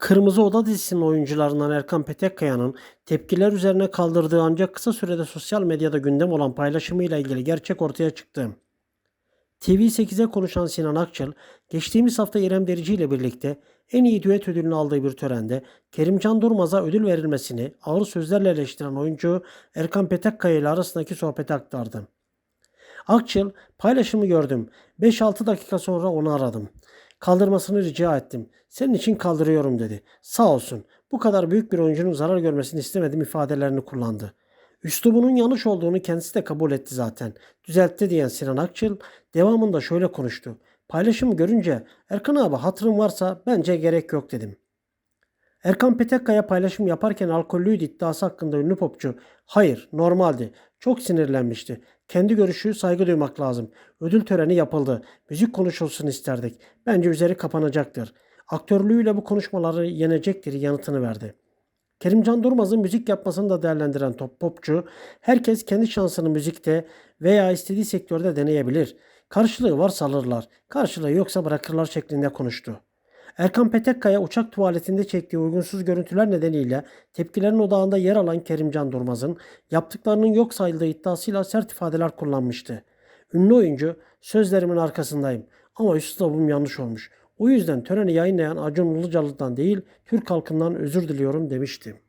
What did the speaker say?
Kırmızı Oda dizisinin oyuncularından Erkan Petekkaya'nın tepkiler üzerine kaldırdığı ancak kısa sürede sosyal medyada gündem olan paylaşımıyla ilgili gerçek ortaya çıktı. TV8'e konuşan Sinan Akçıl, geçtiğimiz hafta İrem Derici ile birlikte en iyi düet ödülünü aldığı bir törende Kerimcan Durmaz'a ödül verilmesini ağır sözlerle eleştiren oyuncu Erkan Petekkaya ile arasındaki sohbeti aktardı. Akçıl, paylaşımı gördüm. 5-6 dakika sonra onu aradım. Kaldırmasını rica ettim. Senin için kaldırıyorum dedi. Sağ olsun. Bu kadar büyük bir oyuncunun zarar görmesini istemedim ifadelerini kullandı. Üslubunun yanlış olduğunu kendisi de kabul etti zaten. Düzeltti diyen Sinan Akçıl devamında şöyle konuştu. Paylaşımı görünce Erkan abi hatırım varsa bence gerek yok dedim. Erkan Petekkaya paylaşım yaparken alkollüydü iddiası hakkında ünlü popçu hayır normaldi. Çok sinirlenmişti. Kendi görüşü saygı duymak lazım. Ödül töreni yapıldı. Müzik konuşulsun isterdik. Bence üzeri kapanacaktır. Aktörlüğüyle bu konuşmaları yenecektir yanıtını verdi. Kerimcan Durmaz'ın müzik yapmasını da değerlendiren top popçu, herkes kendi şansını müzikte veya istediği sektörde deneyebilir. Karşılığı varsa alırlar, karşılığı yoksa bırakırlar şeklinde konuştu. Erkan Petekkaya uçak tuvaletinde çektiği uygunsuz görüntüler nedeniyle tepkilerin odağında yer alan Kerimcan Durmaz'ın yaptıklarının yok sayıldığı iddiasıyla sert ifadeler kullanmıştı. Ünlü oyuncu sözlerimin arkasındayım ama üslubum yanlış olmuş. O yüzden töreni yayınlayan Acun Ilıcalı'dan değil Türk halkından özür diliyorum demişti.